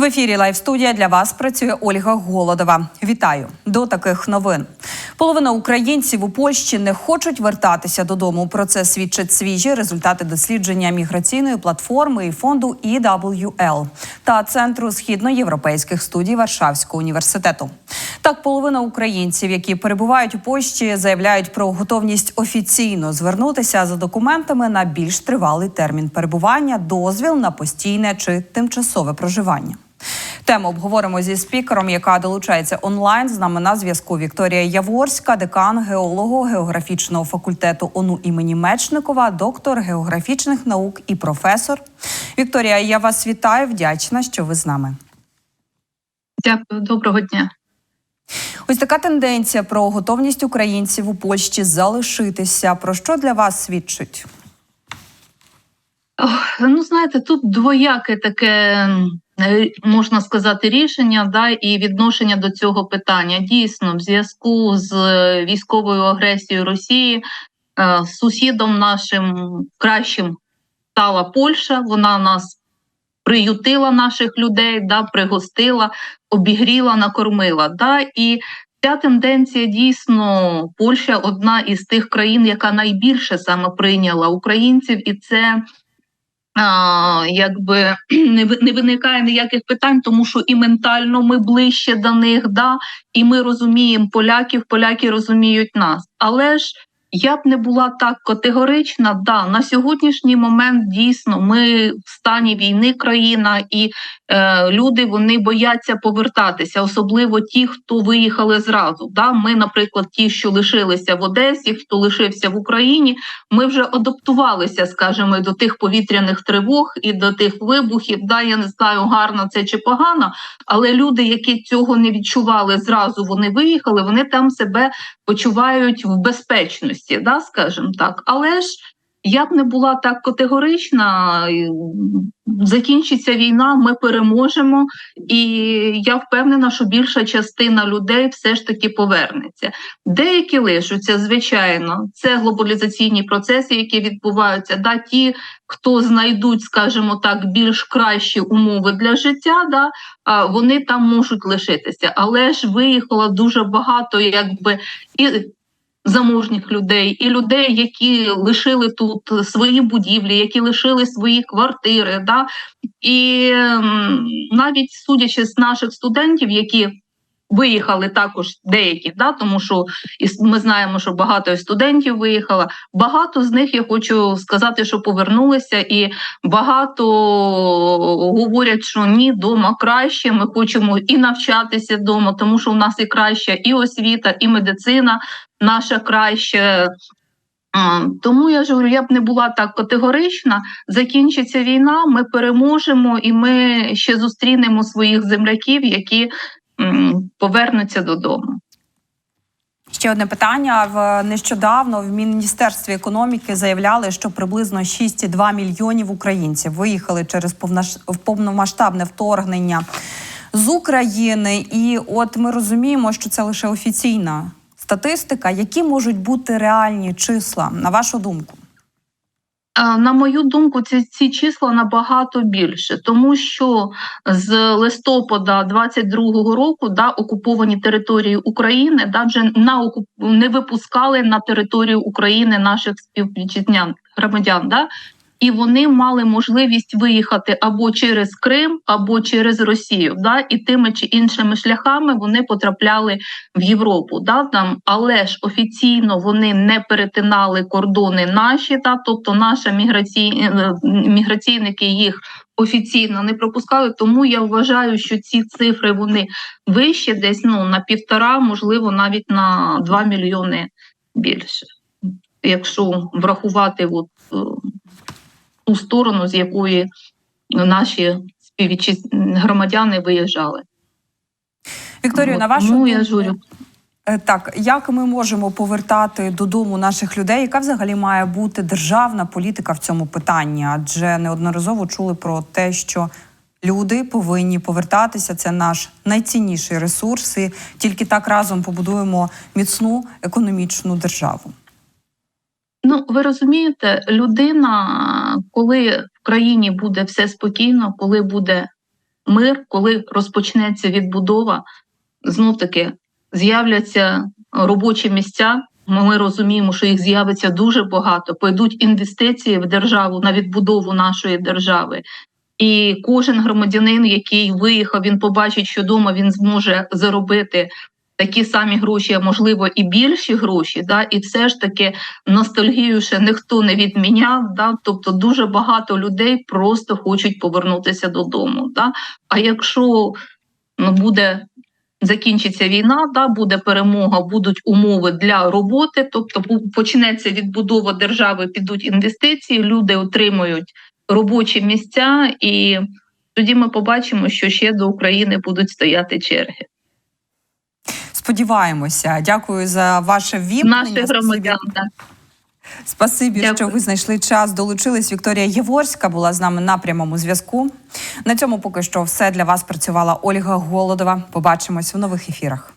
В ефірі Лайв студія для вас працює Ольга Голодова. Вітаю до таких новин. Половина українців у Польщі не хочуть вертатися додому. Про це свідчать свіжі результати дослідження міграційної платформи і фонду EWL та центру східноєвропейських студій Варшавського університету. Так, половина українців, які перебувають у Польщі, заявляють про готовність офіційно звернутися за документами на більш тривалий термін перебування, дозвіл на постійне чи тимчасове проживання. Тему обговоримо зі спікером, яка долучається онлайн. З нами на зв'язку Вікторія Яворська, декан геолого-географічного факультету ОНУ імені Мечникова, доктор географічних наук і професор. Вікторія, я вас вітаю. Вдячна, що ви з нами. Дякую, доброго дня. Ось така тенденція про готовність українців у Польщі залишитися. Про що для вас свідчить? Ох, ну, знаєте, тут двояке таке можна сказати рішення, да, і відношення до цього питання. Дійсно, в зв'язку з е, військовою агресією Росії е, сусідом нашим кращим стала Польща. Вона нас приютила наших людей, да, пригостила, обігріла, накормила. Да, і Ця тенденція дійсно Польща одна із тих країн, яка найбільше саме прийняла українців, і це якби не виникає ніяких питань, тому що і ментально ми ближче до них, да, і ми розуміємо поляків, поляки розуміють нас. Але ж я б не була так категорична. Да, на сьогоднішній момент дійсно ми в стані війни країна, і е, люди вони бояться повертатися, особливо ті, хто виїхали зразу. Да, Ми, наприклад, ті, що лишилися в Одесі, хто лишився в Україні, ми вже адаптувалися, скажімо, до тих повітряних тривог і до тих вибухів. Да, Я не знаю, гарно це чи погано, але люди, які цього не відчували зразу, вони виїхали, вони там себе почувають в безпечності, да, скажімо так. Але ж я б не була так категорична. Закінчиться війна, ми переможемо, і я впевнена, що більша частина людей все ж таки повернеться. Деякі лишаться, звичайно, це глобалізаційні процеси, які відбуваються. Да, Ті, хто знайдуть, скажімо так, більш кращі умови для життя, да, вони там можуть лишитися. Але ж виїхало дуже багато, якби і заможніх людей, і людей, які лишили тут свої будівлі, які лишили свої квартири. Да? І навіть судячи з наших студентів, які Виїхали також деякі, да, тому що ми знаємо, що багато студентів виїхало. Багато з них я хочу сказати, що повернулися, і багато говорять, що ні, дома краще. Ми хочемо і навчатися вдома, тому що у нас і краща і освіта, і медицина наша краща. Тому я ж говорю, я б не була так категорична. Закінчиться війна, ми переможемо, і ми ще зустрінемо своїх земляків, які повернуться додому. Ще одне питання. В нещодавно в міністерстві економіки заявляли, що приблизно 6,2 мільйонів українців виїхали через повномасштабне вторгнення з України. І от ми розуміємо, що це лише офіційна статистика. Які можуть бути реальні числа на вашу думку? На мою думку, ці ці числа набагато більше, тому що з листопада 22-го року да окуповані території України да вже на окуп... не випускали на територію України наших співвітчизнян громадян. Да і вони мали можливість виїхати або через Крим, або через Росію. Да? І тими чи іншими шляхами вони потрапляли в Європу. Да? Там, але ж офіційно вони не перетинали кордони наші, да? тобто наша міграційні е, міграційники їх. Офіційно не пропускали, тому я вважаю, що ці цифри вони вищі, десь ну на півтора, можливо, навіть на два мільйони більше, якщо врахувати от, е, ту сторону, з якої наші співвітчизні громадяни виїжджали. Вікторію, на вашу думку, я журю. Е, так, як ми можемо повертати додому наших людей? Яка взагалі має бути державна політика в цьому питанні? Адже неодноразово чули про те, що люди повинні повертатися. Це наш найцінніший ресурс, і тільки так разом побудуємо міцну економічну державу. Ну, ви розумієте, людина, коли в країні буде все спокійно, коли буде мир, коли розпочнеться відбудова, знов таки з'являться робочі місця. Ми розуміємо, що їх з'явиться дуже багато. Пойдуть інвестиції в державу на відбудову нашої держави. І кожен громадянин, який виїхав, він побачить, що вдома він зможе заробити такі самі гроші, а можливо і більші гроші. Да? І все ж таки ностальгію ще ніхто не відміняв. Да? Тобто дуже багато людей просто хочуть повернутися додому. Да? А якщо ну, буде закінчиться війна, да, буде перемога, будуть умови для роботи, тобто почнеться відбудова держави, підуть інвестиції, люди отримують робочі місця, і тоді ми побачимо, що ще до України будуть стояти черги. Сподіваємося. Дякую за ваше ввімкнення. Громадян. Спасибі, Дякую. що ви знайшли час. Долучились. Вікторія Єворська була з нами на прямому зв'язку. На цьому поки що все для вас працювала Ольга Голодова. Побачимось в нових ефірах.